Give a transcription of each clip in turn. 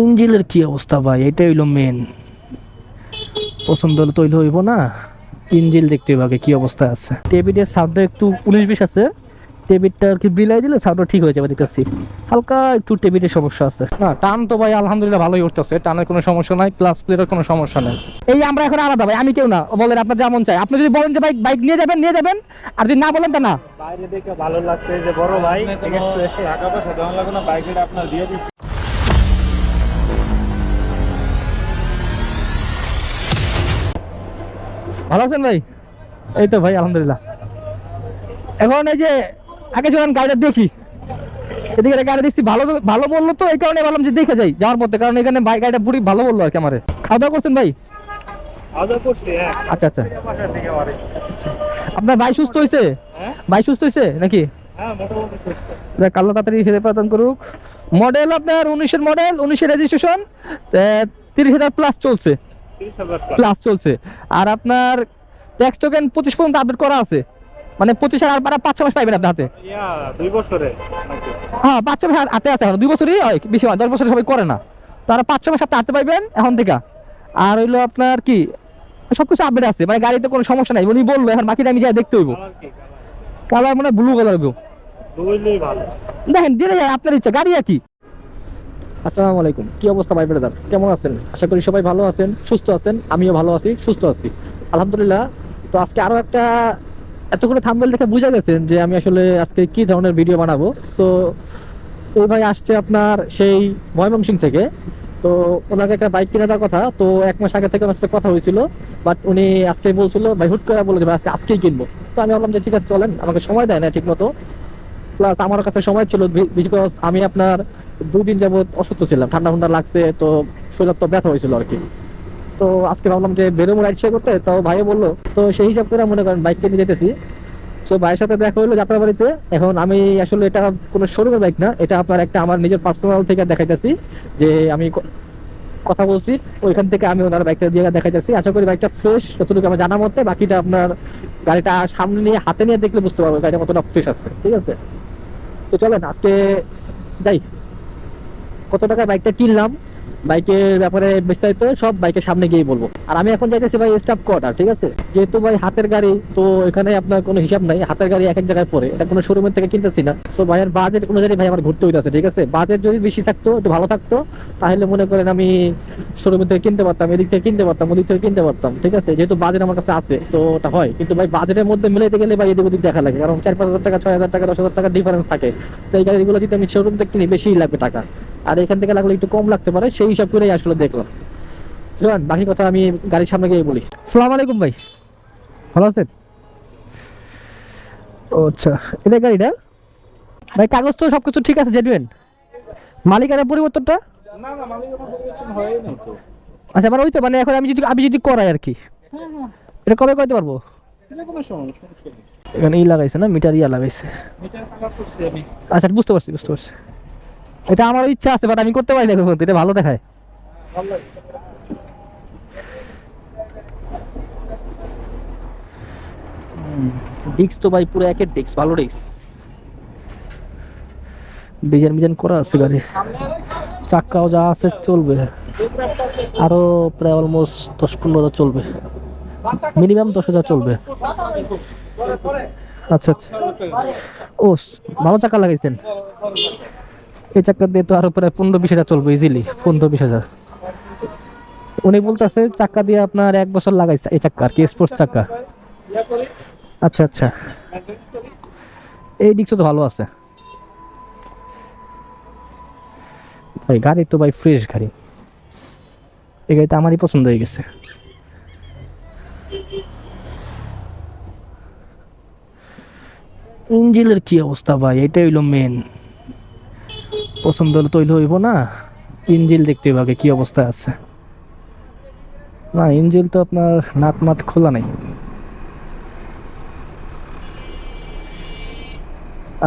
ইঞ্জিলের কি অবস্থা ভাই? এটাই হইল মেন পছন্দ হলে তৈল হইব না। ইঞ্জিল দেখতে হবে আগে কি অবস্থা আছে। টেবিলের সাউন্ডটা একটু উনিশ বিশ আছে। টেবিলটা আর কি বিলাই দিলে সাউন্ডটা ঠিক হয়ে যাবে দেখতেছি। হালকা একটু টেবিলের সমস্যা আছে। না টান তো ভাই আলহামদুলিল্লাহ ভালোই উঠতেছে। টানের কোনো সমস্যা নাই প্লাস প্লেটের কোনো সমস্যা নেই। এই আমরা এখন আলাদা ভাই আমি কেউ না। বলেন আপনার যেমন চাই। আপনি যদি বলেন যে বাইক বাইক নিয়ে যাবেন নিয়ে যাবেন। আর যদি না বলেন তা না। বাইরে দেখে ভালো লাগছে যে বড় ভাই ঠিক আছে। টাকা পয়সা দেওয়া লাগবে না আপনার দিয়ে দিচ্ছি ভালো আছেন ভাই? এই তো ভাই আলহামদুলিল্লাহ। এখন এই যে আগে যখন গাড়িটা দেখি এদিকে গাড়ি দেখছি ভালো ভালো বলল তো এই কারণে বললাম যে দেখে যাই যাওয়ার পথে কারণ এখানে ভাই গাড়িটা পুরি ভালো বলল আর কি আমারে। খাওয়া দাওয়া করছেন ভাই? হ্যাঁ। আচ্ছা আচ্ছা। বাড়ি আপনার ভাই সুস্থ হয়েছে হ্যাঁ। ভাই সুস্থ হয়েছে নাকি? হ্যাঁ তাড়াতাড়ি প্রদান করুক। মডেল আপনার উনিশের মডেল উনিশের রেজিস্ট্রেশন তিরিশ হাজার প্লাস চলছে। প্লাস চলছে। আর আপনার ট্যাক্স টোকেন পঁচিশ পর্যন্ত আপডেট করা আছে। মানে পঁচিশ আর পাঁচ ছ মাস পাইবেন আপনার হাতে। দুই বছরে হ্যাঁ পাঁচ মাস হাতে- আছে এখন। দুই বছরই হয় বেশি হয় দশ বছর সবাই করে না। তারা পাঁচ মাস আপনি হাতে পাইবেন এখন থেকে। আর হইল আপনার কি সবকিছু আপডেট আছে। মানে গাড়িতে কোনো সমস্যা নাই। উনি বলল এখন বাকিটা আমি যাই দেখতে হইব। কালার মানে ব্লু কালার দেখেন দিলে যায় আপনার ইচ্ছা গাড়ি আর কি। আসসালামু আলাইকুম। কি অবস্থা ভাই ব্রাদার কেমন আছেন? আশা করি সবাই ভালো আছেন, সুস্থ আছেন, আমিও ভালো আছি, সুস্থ আছি। আলহামদুলিল্লাহ, তো আজকে আরও একটা এতগুলো থাম্বেল দেখে বুঝা গেছেন যে আমি আসলে আজকে কি ধরনের ভিডিও বানাবো। তো এই ভাই আসছে আপনার সেই ময়মনসিং থেকে। তো ওনাকে একটা বাইক কিনে দেওয়ার কথা, তো এক মাস আগে থেকে ওনার সাথে কথা হয়েছিল। বাট উনি আজকে বলছিল, ভাই, হুট করে বলে যে, ভাই, আজকে আজকেই কিনবো। তো আমি বললাম যে, ঠিক আছে, চলেন, আমাকে সময় দেয় না, ঠিক মতো। প্লাস আমার কাছে সময় ছিল বিকজ আমি আপনার দুদিন যাবত অসুস্থ ছিলাম, ঠান্ডা ঠান্ডা লাগছে, তো শরীর তো ব্যথা হয়েছিল আর কি তো আজকে ভাবলাম যে বেরোবো রাইড শেয়ার করতে তো ভাই বলল, তো সেই হিসাব করে মনে করেন বাইক কিনে যেতেছি। তো ভাইয়ের সাথে দেখা হলো যাত্রা বাড়িতে এখন আমি আসলে এটা কোনো শোরুমের বাইক না, এটা আপনার একটা আমার নিজের পার্সোনাল থেকে দেখাইতেছি, যে আমি কথা বলছি, ওইখান থেকে আমি ওনার বাইকটা দিয়ে দেখাইতেছি। আশা করি বাইকটা ফ্রেশ যতটুকু আমার জানা মতে, বাকিটা আপনার গাড়িটা সামনে নিয়ে, হাতে নিয়ে দেখলে বুঝতে পারব গাড়িটা কতটা ফ্রেশ আছে, ঠিক আছে? তো চলেন, আজকে যাই। কত টাকা বাইকটা কিনলাম, বাইকের ব্যাপারে বিস্তারিত সব বাইকের সামনে গিয়ে বলব। আর আমি এখন যাইতেছি ভাই স্টাফ কোয়ার্টার ঠিক আছে? যেহেতু ভাই হাতের গাড়ি, তো এখানে আপনার কোনো হিসাব নাই, হাতের গাড়ি এক এক জায়গায় পরে এটা কোনো শোরুমের থেকে কিনতেছি না। তো ভাইয়ের বাজেট অনুযায়ী ভাই আমার ঘুরতে হইতেছে, ঠিক আছে? বাজেট যদি বেশি থাকতো, একটু ভালো থাকতো, তাহলে মনে করেন আমি শোরুমের থেকে কিনতে পারতাম, এদিক থেকে কিনতে পারতাম, ওদিক থেকে কিনতে পারতাম, ঠিক আছে? যেহেতু বাজেট আমার কাছে আছে, তো ওটা হয়। কিন্তু ভাই বাজেটের মধ্যে মিলাইতে গেলে ভাই এদিক ওদিক দেখা লাগে। কারণ চার পাঁচ হাজার টাকা, ছয় হাজার টাকা, দশ হাজার টাকা ডিফারেন্স থাকে। তো এই গাড়িগুলো যদি আমি শোরুম থেকে কিনি, বেশিই লাগবে টাকা। আর এখান থেকে লাগলে একটু কম লাগতে পারে সেই হিসাব করেই আসলে দেখলাম। বুঝলেন বাকি কথা আমি গাড়ির সামনে গিয়ে বলি। সালাম আলাইকুম ভাই। ভালো আছেন? ও আচ্ছা এটা গাড়িটা? ভাই কাগজ তো সবকিছু ঠিক আছে জেনুয়েন মালিকানের পরিবর্তনটা? না না মালিকের পরিবর্তন হয়ই তো। আচ্ছা মানে ওই তো মানে এখন আমি যদি আমি যদি করাই আর কি। এটা কবে করতে পারব? এটা কোনো সমস্যা সমস্যা এখানে ই লাগাইছে না মিটার ইয়া লাগাইছে। মিটার কালার করছি আমি। আচ্ছা বুঝতে পারছি বুঝতে পারছি। এটা আমার ইচ্ছা আছে বাট আমি করতে পারি না এখন এটা ভালো দেখায়। ডিক্স তো ভাই পুরো একের ডিক্স ভালো ডিক্স ডিজাইন মিজাইন করা আছে গাড়ি। চাক্কাও যা আছে চলবে। আরও প্রায় অলমোস্ট দশ পনেরো হাজার চলবে। মিনিমাম দশ হাজার চলবে। আচ্ছা আচ্ছা। ও, ভালো চাকা লাগাইছেন। এই চাক্কা দিয়ে তো আরও প্রায় পনেরো বিশ হাজার চলবে ইজিলি পনেরো বিশ হাজার। উনি বলতেছে, চাক্কা দিয়ে আপনার এক বছর লাগাইছে, এই চাক্কা আর কি স্পোর্টস চাক্কা। আচ্ছা আচ্ছা। এই দিকটা তো ভালো আছে। ভাই, গাড়ি তো ভাই ফ্রেশ গাড়ি। এই গাড়িটা আমারই পছন্দ হয়ে গেছে। ইঞ্জিলের কি অবস্থা ভাই? এটাই হইল মেন পছন্দ হলে তৈল হইব না। ইঞ্জিল দেখতে হবে আগে কি অবস্থা আছে। না ইঞ্জিল তো আপনার নাট মাট খোলা নাই।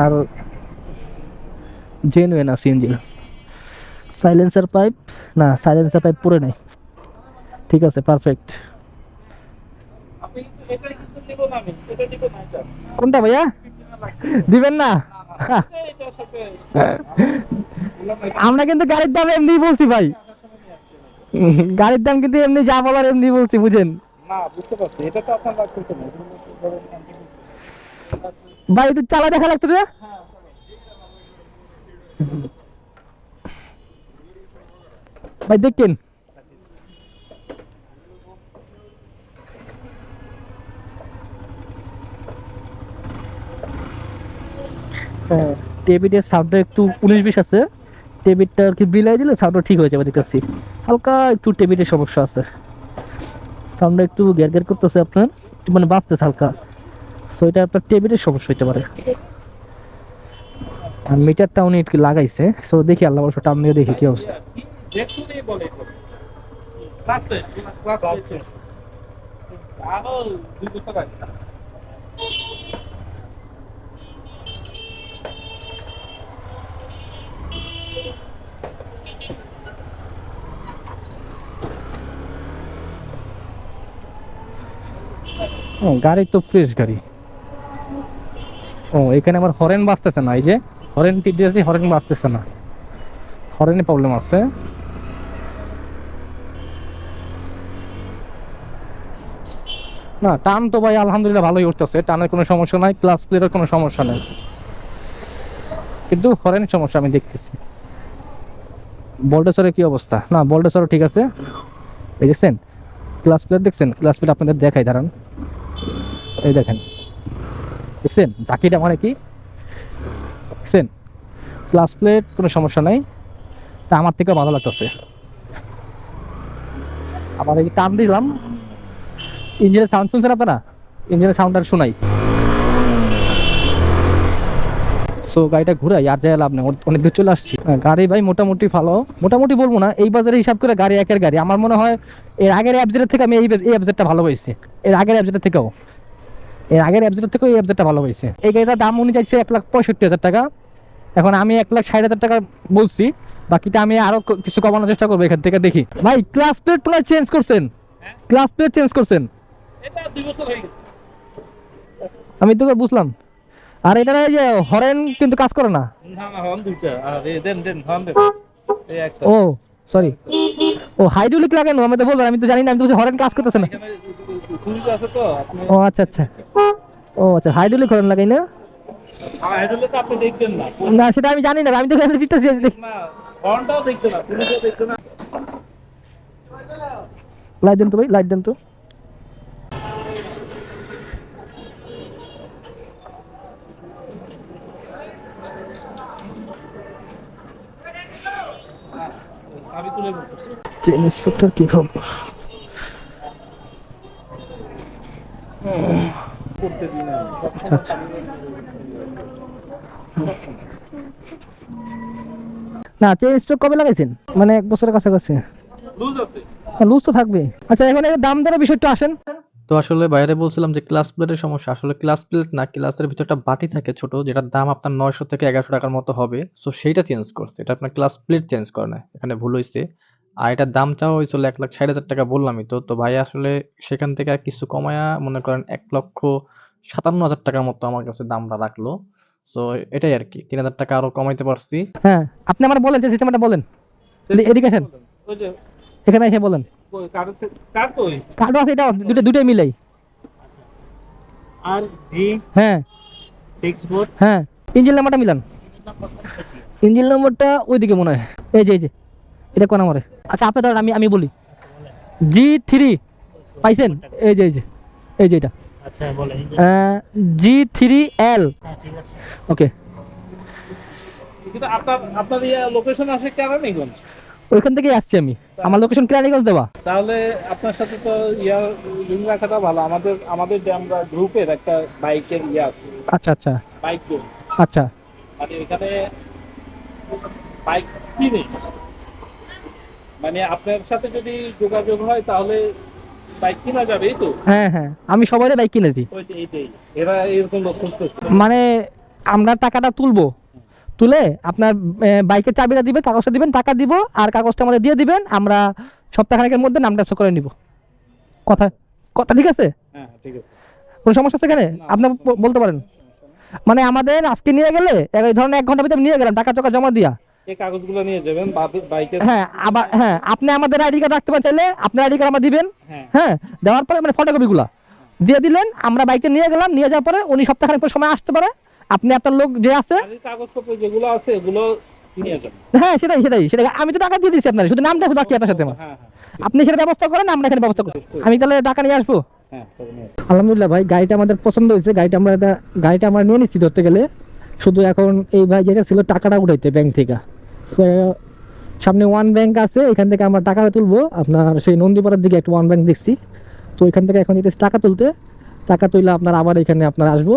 আর জেনুয়েন আছে ইঞ্জিল। সাইলেন্সার পাইপ না সাইলেন্সার পাইপ পুরো নেই। ঠিক আছে পারফেক্ট কোনটা ভাইয়া? দিবেন না? আমরা কিন্তু গাড়ির দাম এমনি বলছি ভাই। গাড়ির দাম কিন্তু এমনি যা বলার এমনি বলছি বুঝেন? না বুঝতে পারছি। এটা তো আপনার লাগতেছে না ভাই একটু চালা দেখা লাগতো রে ভাই দেখেন। টেবিটের সাউন্ডটা একটু উনিশ বিশ আছে। টেবিটটা আর কি বিলাই দিলে সাউন্ডটা ঠিক হয়ে যাবে দেখতেছি হালকা একটু টেবিটের সমস্যা আছে। সাউন্ডটা একটু গ্যার গ্যার করতেছে আপনার। একটু মানে বাঁচতেছে হালকা। সো এটা আপনার টেবিলের সমস্যা হতে পারে। আর মিটারটা উনি একটু লাগাইছে। সো দেখি আল্লাহ বলছো টান দিয়ে দেখি কি অবস্থা। বলে ও, গাড়ি তো ফ্রেশ গাড়ি। ও, এখানে আমার হরেন বাজতেছে না, এই যে হরেন টি টিডিএসি হরেন বাজতেছে না। হরেনে প্রবলেম আছে। না, টান তো ভাই আলহামদুলিল্লাহ ভালোই উঠতেছে, টানের কোনো সমস্যা নাই ক্লাস প্লেটের কোনো সমস্যা নেই। কিন্তু হরেন সমস্যা আমি দেখতেছি। ভোল্টেজের কি অবস্থা? না ভোল্টেজেরও ঠিক আছে। দেখেছেন? ক্লাস প্লেট দেখছেন? ক্লাস প্লেট আপনাদের দেখাই, দাঁড়ান। এই দেখেন। দেখছেন? জাকিটা মানে কি দেখছেন? ক্লাস প্লেট কোনো সমস্যা নাই। তা আমার থেকে ভালো লাগতেছে। আমার এই টান দিলাম। ইঞ্জিনের সাউন্ড শুনছেন আপনারা? ইঞ্জিনের সাউন্ড আর শোনাই। সো গাড়িটা ঘুরাই, আর যাই লাভ নেই। অনেক- দূর চলে আসছি। গাড়ি ভাই মোটামুটি ভালো। মোটামুটি বলব না, এই বাজারে হিসাব করে গাড়ি একের গাড়ি। আমার মনে হয় এর আগের অ্যাবজেটের থেকে আমি এই অ্যাবজেটটা ভালো পেয়েছি এর আগের অ্যাবজেটের থেকেও। এর আগের অ্যাবজেটের থেকেও এই অ্যাবজেটটা ভালো হয়েছে। এই গাড়িটার দাম উনি চাইছে এক লাখ পঁয়ষট্টি হাজার টাকা। এখন আমি এক লাখ ষাট হাজার টাকা বলছি বাকিটা আমি আরও ক- কিছু কমানোর চেষ্টা করব এখান থেকে দেখি। ভাই ক্লাস প্লেট পুরো চেঞ্জ করছেন। ক্লাস প্লেট চেঞ্জ করছেন। এটা আমি তো বুঝলাম। আর এই যে হরেন কিন্তু কাজ করে না। ও সরি ও হাইড্রোলিক লাগানো আমি তো বলব আমি তো জানি না, আমি তো হরেন কাজ করতেছে না। ও আচ্ছা আচ্ছা। ও আচ্ছা হাইড্রোলিক হরেন লাগাই না? না না সেটা আমি জানি না, আমি তো জিততেছি না না না লাইট দেন তো ভাই লাইট দেন তো। চাবি তুলে বলছে। ইন্সপেক্টর কি খবর আচ্ছা আচ্ছা। না চেন স্টক কবে লাগাইছেন? মানে এক বছরের কাছাকাছি। লুজ আছে লুজ তো থাকবে আচ্ছা এখন এর দাম দরের বিষয়টা আসেন। তো আসলে বাইরে বলছিলাম যে ক্লাস প্লেটের সমস্যা। আসলে ক্লাস প্লেট না, ক্লাসের ভিতর একটা বাটি থাকে ছোট, যেটার দাম আপনার নয়শো থেকে এগারোশো টাকার মতো হবে। সো সেইটা চেঞ্জ করছে। এটা আপনার ক্লাস প্লেট চেঞ্জ করে না এখানে ভুল হয়েছে আর এটার দাম চাওয়া হয়েছিল এক লাখ ষাট হাজার টাকা বললামই তো তো ভাই আসলে সেখান থেকে আর কিছু কমায়া মনে করেন এক লক্ষ সাতান্ন হাজার টাকার মতো আমার কাছে দামটা রাখল। তো এটাই আর কি তিন হাজার টাকা আরও কমাইতে পারছি। হ্যাঁ আপনি আমার বলেন যে সিস্টেমটা বলেন। এদিকে আসেন। ওই এখানে এসে বলেন। ওই কার কার কই? কার্ড আছে এটা দুটো দুটোই মিলাই। আর জি হ্যাঁ। সিক্স ফোর হ্যাঁ ইঞ্জিন নাম্বারটা মিলান। ইঞ্জিন নম্বরটা ওইদিকে মনে হয়। এই যে এই যে এটা কোন নম্বরে? আচ্ছা আপনি ধরেন আমি আমি বলি। জি থ্রি পাইছেন? এই যে এই যে এই যে এটা। আচ্ছা জি থ্রি এল ওকে। ইয়া ওইখান থেকেই আসছি আমি। আমার লোকেশন কেরানীগঞ্জ দেওয়া। তাহলে আপনার সাথে তো ইয়া লিঙ্ক রাখাটা ভালো। আমাদের আমাদের যে আমরা গ্রুপের একটা বাইকের ইয়ে আছে। আচ্ছা আচ্ছা। বাইক আচ্ছা। মানে এখানে বাইক কিনে। মানে আপনার সাথে যদি যোগাযোগ হয় তাহলে বাইক কিনা তো? হ্যাঁ হ্যাঁ। আমি সবাই বাইক কিনে দিই। ওই এইটাই এরা এরকম লোক খুঁজতেছে। মানে আমরা টাকাটা তুলবো। তুলে আপনার বাইকের চাবিটা দিবেন কাগজটা দিবেন টাকা দিব আর কাগজটা আমাদের দিয়ে দিবেন আমরা সপ্তাহখানেকের মধ্যে নাম নামটা করে নিব। কথা কথা ঠিক আছে? হ্যাঁ ঠিক আছে। কোনো সমস্যা আছে এখানে? আপনি ব- বলতে পারেন। মানে আমাদের আজকে নিয়ে গেলে এই ধরনের এক ঘণ্টা ভিতরে নিয়ে গেলাম টাকা টাকা জমা দিয়া। এই কাগজগুলো নিয়ে যাবেন বাইকের হ্যাঁ আবার হ্যাঁ আপনি আমাদের আইডি কার্ড রাখতে পারেন চাইলে আপনার আইডি কার্ড আমার দিবেন। হ্যাঁ। হ্যাঁ দেওয়ার পরে মানে ফটোকপিগুলো দিয়ে দিলেন আমরা বাইকটা নিয়ে গেলাম নিয়ে যাওয়ার পরে উনি সপ্তাহখানেক পর সময় আসতে পারে। আপনি আপনার লোক যে আছে কাগজপত্র যেগুলো আছে এগুলো নিয়ে যাবেন। হ্যাঁ সেটাই সেটাই সেটাই। আমি তো টাকা দিয়ে দিচ্ছি আপনার শুধু নামটা আছে বাকি আপনার সাথে আমার। হ্যাঁ হ্যাঁ আপনি সেটা ব্যবস্থা করেন আমরা এখানে ব্যবস্থা করি। আমি তাহলে টাকা নিয়ে আসব। আলহামদুলিল্লাহ ভাই গাড়িটা আমাদের পছন্দ হয়েছে। গাড়িটা আমরা গাড়িটা আমরা নিয়ে নিচ্ছি ধরতে গেলে। শুধু এখন এই ভাই যেটা ছিল টাকাটা উঠাইতে ব্যাংক থেকে। সামনে ওয়ান ব্যাংক আছে, এখান থেকে আমরা টাকা তুলবো। আপনার সেই নন্দীপাড়ার দিকে একটা ওয়ান ব্যাংক দেখছি। তো এখান থেকে এখন এটা টাকা তুলতে, টাকা তুললে আপনার আবার এখানে আপনার আসব।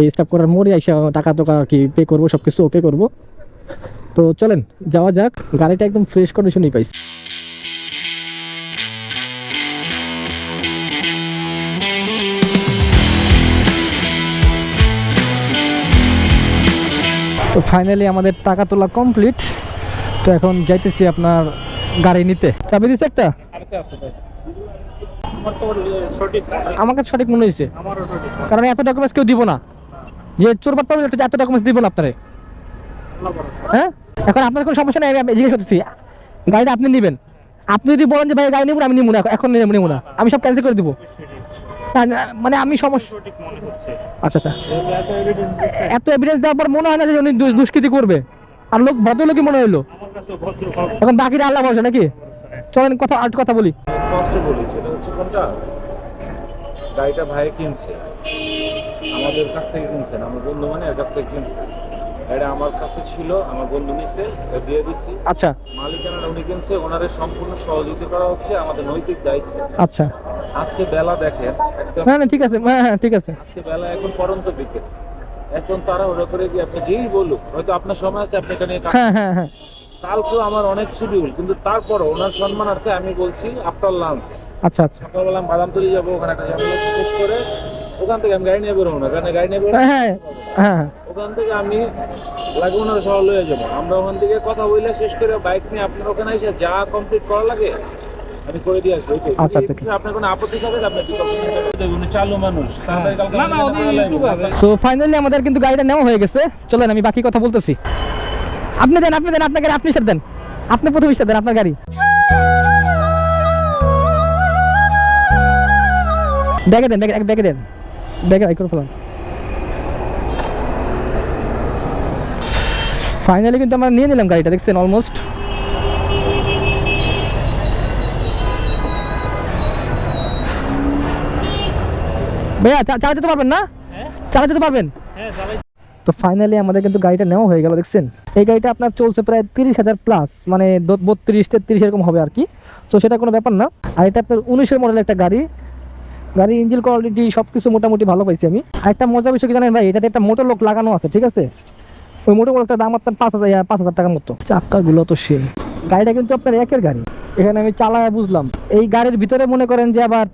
এই স্টাফ করার মোড়ে এসে টাকা তোকা আর কি পে করব সব কিছু ওকে করব। তো চলেন, যাওয়া যাক। গাড়িটা একদম ফ্রেশ কন্ডিশনই পাইছি। তো ফাইনালি আমাদের টাকা তোলা কমপ্লিট তো এখন যাইতেছি আপনার গাড়ি নিতে। চাবি দিচ্ছে একটা? আমার কাছে সঠিক মনে হয়েছে কারণ এত ডকুমেন্টস কেউ দিব না। যে চোর হবে, এত ডকুমেন্টস দিব না আপনারে। হ্যাঁ? এখন আপনার কোনো সমস্যা নেই আমি জিজ্ঞেস করতেছি গাড়িটা আপনি নেবেন? আপনি যদি বলেন যে ভাই গাড়ি নেব আমি নিবো না এখন নিবো না। আমি সব ক্যান্সেল করে দিব। মানে আমি সমস্যা মনে আচ্ছা আচ্ছা। এত এভিডেন্স দেওয়ার পর মনে হয় না যে উনি দুষ্কৃতি করবে। আর লোক ভদ্রলোকই মনে হইল। এখন বাকিটা আল্লাহ ভরসা নাকি? চলেন কথা আর কথা বলি। স্পষ্ট বলি সেটা হচ্ছে কোনটা? গাড়িটা ভাই কিনছে। আমাদের কাছ থেকে কিনছেন আমার বন্ধু মানে এর কাছ থেকে কিনছে। গাড়িটা আমার কাছে ছিল আমার বন্ধু নিছে দিয়ে দিছি। আচ্ছা। মালিকানা উনি কিনছে ওনারে সম্পূর্ণ সহযোগিতা করা হচ্ছে আমাদের নৈতিক দায়িত্ব। আচ্ছা। আজকে বেলা দেখেন একদম না না ঠিক আছে হ্যাঁ হ্যাঁ ঠিক আছে। আজকে বেলা এখন পরন্ত বিকেল। এখন তারা ওরা করে কি আপনি যেই বলুক হয়তো আপনার সময় আছে আপনি এটা নিয়ে কাজ হ্যাঁ হ্যাঁ হ্যাঁ। কালকেও আমার অনেক শিডিউল কিন্তু তারপরও ওনার সম্মানার্থে আমি বলছি আফটার লাঞ্চ আচ্ছা আচ্ছা। সকালবেলা বাদামতলি যাব ওখানে একটা শেষ করে ওখান থেকে আমি গাড়ি নিয়ে বেরোবো না কারণ গাড়ি নিয়ে বেরোবো হ্যাঁ হ্যাঁ হ্যাঁ। ওখান থেকে আমি লাগে ওনার সহ লয়ে যাব। আমরা ওখান থেকে কথা বলে শেষ করে বাইক নিয়ে আপনার ওখানে এসে যা কমপ্লিট করা লাগে আমি করে দিয়ে আসব আচ্ছা, যদি ঠিক আছে। আপনার কোনো আপত্তি। উনি চালু মানুষ না না সো ফাইনালি আমাদের কিন্তু গাড়িটা নেওয়া হয়ে গেছে। চলেন আমি বাকি কথা বলতেছি। আপনি দেন আপনি দেন আপনার গাড়ি আপনি সাথে দেন। আপনি প্রথম হিসাব দেন আপনার গাড়ি। ব্যাগে দেন ব্যাগে ব্যাগে দেন। ব্যাগে করে ফেলান। ফাইনালি কিন্তু আমরা নিয়ে নিলাম গাড়িটা দেখছেন? অলমোস্ট ভাইয়া চালাতে তো পারবেন না? হ্যাঁ। চালাতে তো পারবেন? হ্যাঁ তো ফাইনালি আমাদের কিন্তু গাড়িটা নেওয়া হয়ে গেল দেখছেন? এই গাড়িটা আপনার চলছে প্রায় তিরিশ হাজার প্লাস মানে বত্রিশ তেত্রিশ এরকম হবে আর কি। তো সেটা কোনো ব্যাপার না। আর এটা আপনার উনিশের মডেল একটা গাড়ি। গাড়ির ইঞ্জিন কোয়ালিটি সব কিছু মোটামুটি ভালো পাইছি আমি। আর একটা মজার বিষয় কি জানেন ভাই? এটাতে একটা মোটর লোক লাগানো আছে ঠিক আছে? ওই মোটর একটা দাম আপনার পাঁচ হাজার পাঁচ হাজার টাকার মতো। চাক্কাগুলো তো সে গাড়িটা কিন্তু আপনার একের গাড়ি। এখানে আমি চালায় বুঝলাম। এই গাড়ির ভিতরে মনে করেন যে আবার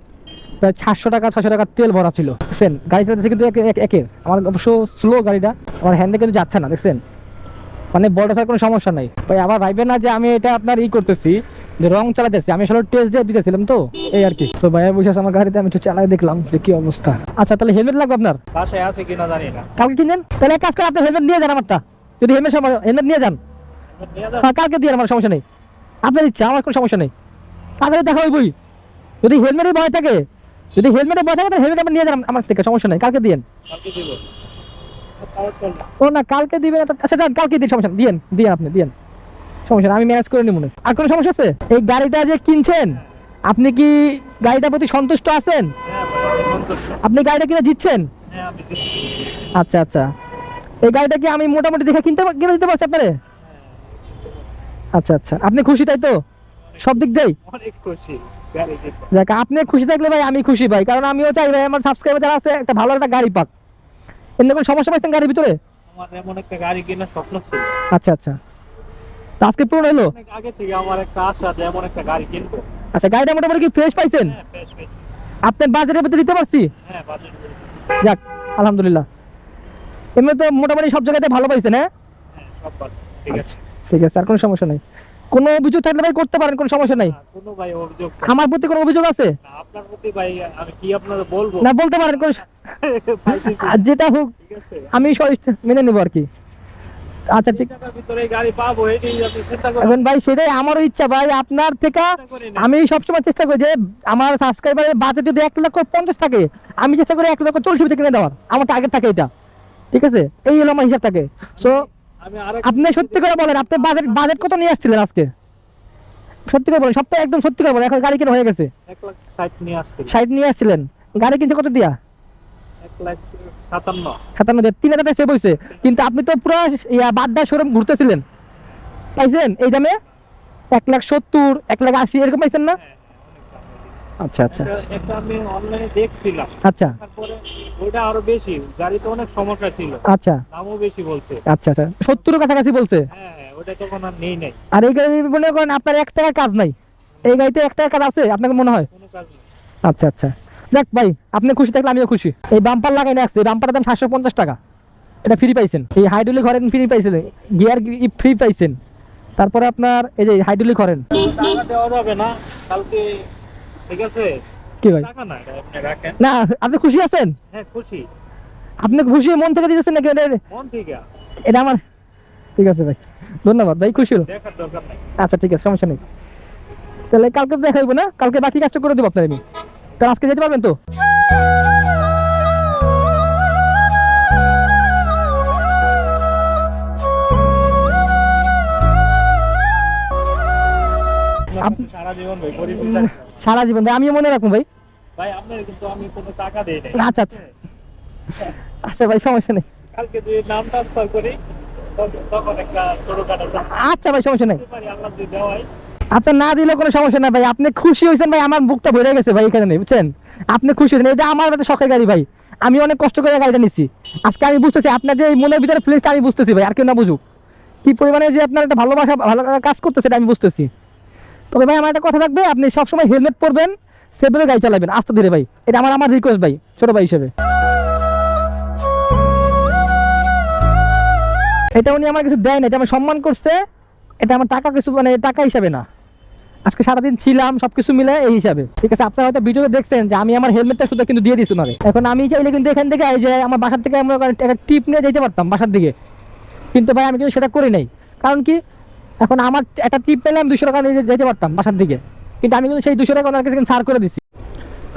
প্রায় সাতশো টাকা ছশো টাকার তেল ভরা ছিল। দেখছেন? গাড়িটা দেখছি কিন্তু এক- এক- একের। আমার অবশ্য স্লো গাড়িটা আমার হ্যান্ডে কিন্তু যাচ্ছে না দেখছেন? মানে বড় থাকার কোনো সমস্যা নাই। ভাই আবার ভাইবেন না যে আমি এটা আপনার ই করতেছি যে রং চালাতেছি। আমি আসলে টেস্ট ড্রাইভ দিতেছিলাম তো এই আর কি। তো ভাইয়া বসে আছে আমার গাড়িতে আমি একটু চালাই দেখলাম যে কি অবস্থা। আচ্ছা তাহলে হেলমেট লাগবে আপনার? বাসায় আছে কিনা জানি না। কালকে কিনেন? তাহলে এক কাজ করে আপনি হেলমেট নিয়ে যান আমারটা। যদি হেলমেট হেলমেট নিয়ে যান। হ্যাঁ কালকে দিয়ে আমার সমস্যা নেই। আপনার ইচ্ছা আমার কোনো সমস্যা নেই। তাহলে দেখা হইবই। যদি হেলমেটের ভয় থাকে যদি হেলমেটের ভয় থাকে তাহলে হেলমেট আপনি নিয়ে যান আমার থেকে সমস্যা নেই। কালকে দিয়েন কালকে দিব। ও না কালকে দিবেন আচ্ছা কালকে দিন সমস্যা দিয়েন দিয়েন আপনি দিয়েন। সমস্যা নেই আমি ম্যানেজ করে নিব না। আর কোনো সমস্যা আছে? এই গাড়িটা যে কিনছেন আপনি কি গাড়িটার প্রতি সন্তুষ্ট আছেন। আপনি গাড়িটা কিনে জিতছেন। আচ্ছা আচ্ছা। এই গাড়িটা কি আমি মোটামুটি দেখে কিনতে কিনে দিতে পারছি আপনারে? আচ্ছা আচ্ছা। আপনি খুশি তাই তো? সব দিক দিয়েই। যাক আপনি খুশি থাকলে ভাই আমি খুশি ভাই। কারণ আমিও চাই ভাই আমার সাবস্ক্রাইবার যারা আছে একটা ভালো একটা গাড়ি পাক। কোনো সমস্যা পাইছেন গাড়ির ভিতরে? আমার এমন একটা গাড়ি কেনার স্বপ্ন ছিল। আচ্ছা আচ্ছা। তো আজকে হলো আগে থেকে আমার একটা আশা যে এমন একটা গাড়ি কিনবো। আচ্ছা গাড়িটা মোটামুটি কি ফ্রেশ পাইছেন? হ্যাঁ আপনার বাজারের ভিতরে দিতে পারছি? হ্যাঁ বাজেট যাক আলহামদুলিল্লাহ। এমনি তো মোটামুটি সব জায়গাতে ভালো পাইছেন হ্যাঁ? হ্যাঁ সব ঠিক আছে। ঠিক আছে আর কোনো সমস্যা নেই। কোনো অভিযোগ থাকলে ভাই করতে পারেন কোনো সমস্যা নাই। কোনো ভাই অভিযোগ আমার প্রতি কোনো অভিযোগ আছে? না। আপনার প্রতি ভাই আমি কি আপনাদের বলব? না বলতে পারেন কোনো যেটা হোক আমি মেনে নেব আর কি। আচ্ছা ঠিক এখন ভাই সেটাই আমারও ইচ্ছা ভাই। আপনার থেকে। আমি সবসময় চেষ্টা করি যে আমার সাবস্ক্রাইবারের বাজেট যদি এক লক্ষ পঞ্চাশ থাকে আমি চেষ্টা করি এক লক্ষ চল্লিশ কিনে দেওয়ার। আমার টার্গেট থাকে এটা। ঠিক আছে? এই হলো আমার হিসাব থাকে। সো আপনি সত্যি করে বলেন আপনি বাজেট বাজেট কত নিয়ে আসছিলেন আজকে? সত্যি করে বলেন সপ্তাহে একদম সত্যি করে বলেন এখন গাড়ি কেনা হয়ে গেছে। ষাট নিয়ে আসছিলেন। গাড়ি কিনতে কত দিয়া? সাতান্ন। তিন হাজার সেভ হয়েছে কিন্তু আপনি তো পুরো ইয়া বাড্ডা শোরুম ঘুরতেছিলেন। পাইছেন? এই দামে? এক লাখ সত্তর এক লাখ আশি এরকম পাইছেন না? আচ্ছা আচ্ছা। একটা আমি অনলাইনে দেখছিলাম। আচ্ছা। তারপরে ওইটা আরও বেশি গাড়িতে অনেক সমস্যা ছিল। আচ্ছা। দামও বেশি বলছে। আচ্ছা আচ্ছা। সত্তরের কাছাকাছি বলছে? হ্যাঁ হ্যাঁ, ওটা তখন আর নেই নাই। আর এই গাড়ি মনে করেন আপনার এক টাকার কাজ নাই। এই গাড়িতে এক টাকার কাজ আছে আপনাকে মনে হয়? কোনো কাজ নেই। আচ্ছা আচ্ছা। যাক ভাই আপনি খুশি থাকলে আমিও খুশি। এই বাম্পার লাগাই আসছে বাম্পারের দাম সাতশো পঞ্চাশ টাকা। এটা ফ্রি পাইছেন। এই হাইড্রোলিক হরেন ফ্রি পাইছেন গিয়ার ফ্রি পাইছেন। তারপরে আপনার এই যে হাইড্রোলিক হরেন। দেওয়া যাবে না কালকে ঠিক আছে? কি ভাই? না আপনি খুশি আছেন? হ্যাঁ খুশি। আপনি খুশি মন থেকে দিতেছেন নাকি এটা মন থেকে। এটা আমার ঠিক আছে ভাই ধন্যবাদ ভাই খুশি হলো। আচ্ছা ঠিক আছে সমস্যা নেই। তাহলে কালকে দেখা হইব না? কালকে বাকি কাজটা করে দেবো আপনার আমি। তাহলে আজকে যেতে পারবেন তো? সারা জীবন ভাই। সারা জীবন ভাই আমিও মনে রাখব ভাই। ভাই আপনার কিন্তু আমি কোনো টাকা দেই নাই। আচ্ছা আচ্ছা। আচ্ছা ভাই সমস্যা নেই। কালকে যদি নাম ট্রান্সফার করি তখন- একটা ছোটখাটো আচ্ছা ভাই সমস্যা নেই। আল্লাহ যদি দেওয়ায়। আপনার না দিলে কোনো সমস্যা নাই ভাই। আপনি খুশি হয়েছেন ভাই আমার বুকটা ভরে গেছে ভাই এখানে বুঝছেন? আপনি খুশি হয়েছেন এটা আমার একটা শখের গাড়ি ভাই। আমি অনেক কষ্ট করে গাড়িটা নিচ্ছি। আজকে আমি বুঝতেছি আপনার যে এই মনের ভিতরে ফিলিংসটা আমি বুঝতেছি ভাই আর কেউ না বুঝুক। কি পরিমাণে যে আপনার একটা ভালোবাসা ভালো কাজ করতেছে এটা আমি বুঝতেছি। তবে ভাই, আমার একটা কথা থাকবে, আপনি সবসময় হেলমেট পরবেন সেভেলে গাড়ি চালাবেন, আস্তে ধীরে ভাই। এটা আমার আমার রিকোয়েস্ট ভাই, ছোট ভাই হিসেবে। এটা উনি আমার কিছু দেয় না, এটা আমার সম্মান করছে, এটা আমার টাকা কিছু মানে টাকা হিসাবে না। আজকে সারাদিন ছিলাম, সবকিছু মিলে এই হিসাবে। ঠিক আছে, আপনারা হয়তো ভিডিওতে দেখছেন যে আমি আমার হেলমেটটা শুধু কিন্তু দিয়ে দিচ্ছি ওনারে এখন আমি চাইলে কিন্তু এখান থেকে এই যে আমার বাসার থেকে আমরা একটা টিপ নিয়ে যেতে পারতাম বাসার দিকে। কিন্তু ভাই, আমি কিন্তু সেটা করি নাই। কারণ কি? এখন আমার একটা টিপ পেলে আমি দুশো টাকা নিয়ে যেতে পারতাম বাসার দিকে। কিন্তু আমি কিন্তু সেই দুশো টাকা ওনার কাছে ছাড় করে দিচ্ছি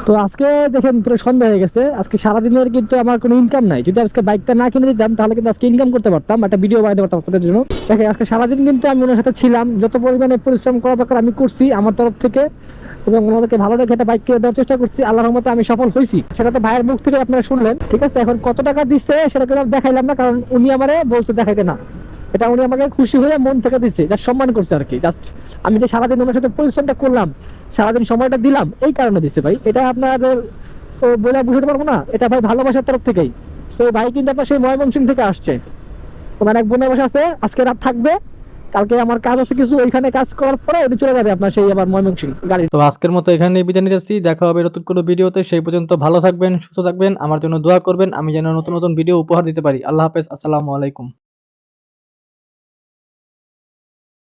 তো আজকে দেখেন পুরো সন্ধ্যা হয়ে গেছে। আজকে সারাদিনের কিন্তু আমার কোনো ইনকাম নাই। যদি আজকে বাইকটা না কিনে দিতাম তাহলে কিন্তু আজকে ইনকাম করতে পারতাম, একটা ভিডিও বানাতে পারতাম আপনাদের জন্য। দেখে আজকে সারাদিন কিন্তু আমি ওনার সাথে ছিলাম। যত পরিমাণে পরিশ্রম করা দরকার আমি করছি আমার তরফ থেকে। এবং ওনাদেরকে ভালো রেখে একটা বাইক কিনে দেওয়ার চেষ্টা করছি। আল্লাহর রহমতে আমি সফল হয়েছি। সেটা তো ভাইয়ের মুখ থেকে আপনারা শুনলেন। ঠিক আছে, এখন কত টাকা দিচ্ছে সেটা কিন্তু দেখাইলাম না, কারণ উনি আমারে বলছে দেখাইতে না। এটা উনি আমাকে খুশি হয়ে মন থেকে দিচ্ছে যা সম্মান করছে আর কি। জাস্ট আমি যে সারাদিন ওনার সাথে পরিশ্রমটা করলাম, সারাদিন সময়টা দিলাম, এই কারণে দিচ্ছে ভাই। এটা আপনাদের, ও বলে বুঝতে পারব না, এটা ভাই ভালোবাসার তরফ থেকেই। তো ভাই কিন্তু আপনার সেই ময়মনসিং থেকে আসছে। ওনার এক বোনের বসে আছে, আজকে রাত থাকবে, কালকে আমার কাজ আছে কিছু, ওইখানে কাজ করার পরে উনি চলে যাবে আপনার সেই আবার ময়মনসিং গাড়ি তো আজকের মতো এখানে বিদায় নিতেছি দেখা হবে নতুন কোনো ভিডিওতে, সেই পর্যন্ত ভালো থাকবেন, সুস্থ থাকবেন, আমার জন্য দোয়া করবেন, আমি যেন নতুন নতুন ভিডিও উপহার দিতে পারি। আল্লাহ হাফেজ, আসসালামু আলাইকুম।